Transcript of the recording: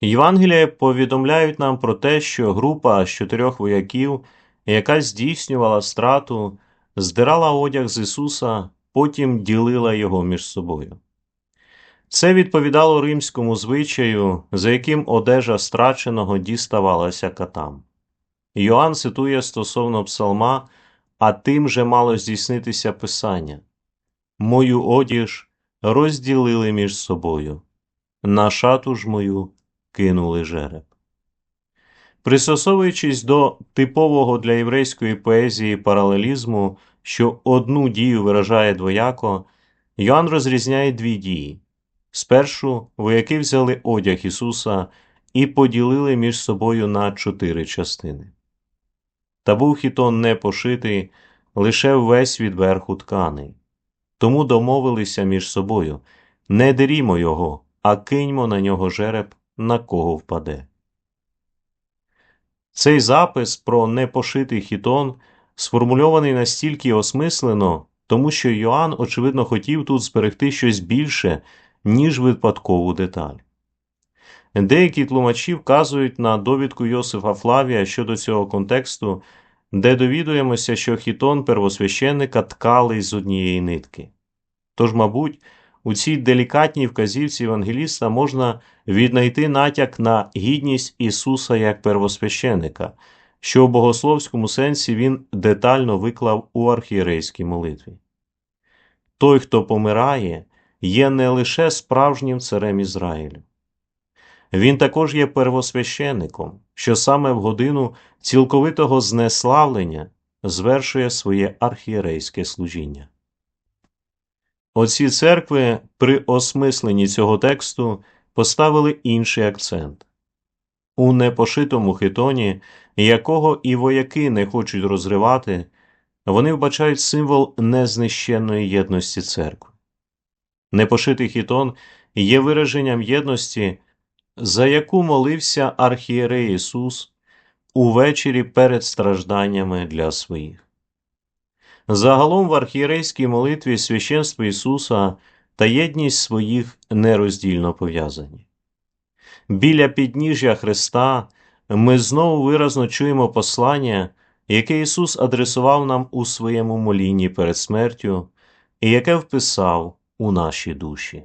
Євангелія повідомляють нам про те, що група з чотирьох вояків, яка здійснювала страту, здирала одяг з Ісуса, потім ділила його між собою. Це відповідало римському звичаю, за яким одежа страченого діставалася катам. Йоанн цитує стосовно псалма, а тим же мало здійснитися Писання. Мою одіж розділили між собою, на шату ж мою кинули жереб. Пристосовуючись до типового для єврейської поезії паралелізму, що одну дію виражає двояко, Йоанн розрізняє дві дії. Спершу вояки взяли одяг Ісуса і поділили між собою на чотири частини. Та був хітон не пошитий, лише весь від верху тканий. Тому домовилися між собою не дерімо його, а киньмо на нього жереб, на кого впаде. Цей запис про непошитий хітон сформульований настільки осмислено, тому що Йоанн, очевидно, хотів тут зберегти щось більше, ніж випадкову деталь. Деякі тлумачі вказують на довідку Йосифа Флавія щодо цього контексту, де довідуємося, що хітон первосвященника ткали з однієї нитки. Тож, мабуть, у цій делікатній вказівці Євангеліста можна віднайти натяк на гідність Ісуса як первосвященика, що в богословському сенсі він детально виклав у архієрейській молитві. Той, хто помирає, є не лише справжнім царем Ізраїлю. Він також є первосвященником, що саме в годину цілковитого знеславлення звершує своє архієрейське служіння. Отці церкви при осмисленні цього тексту поставили інший акцент. У непошитому хитоні, якого і вояки не хочуть розривати, вони вбачають символ незнищенної єдності церкви. Непошитий хітон є вираженням єдності, за яку молився архієрей Ісус увечері перед стражданнями для своїх. Загалом в архієрейській молитві священство Ісуса та єдність своїх нероздільно пов'язані. Біля підніжжя Христа ми знову виразно чуємо послання, яке Ісус адресував нам у своєму молінні перед смертю і яке вписав у наші душі.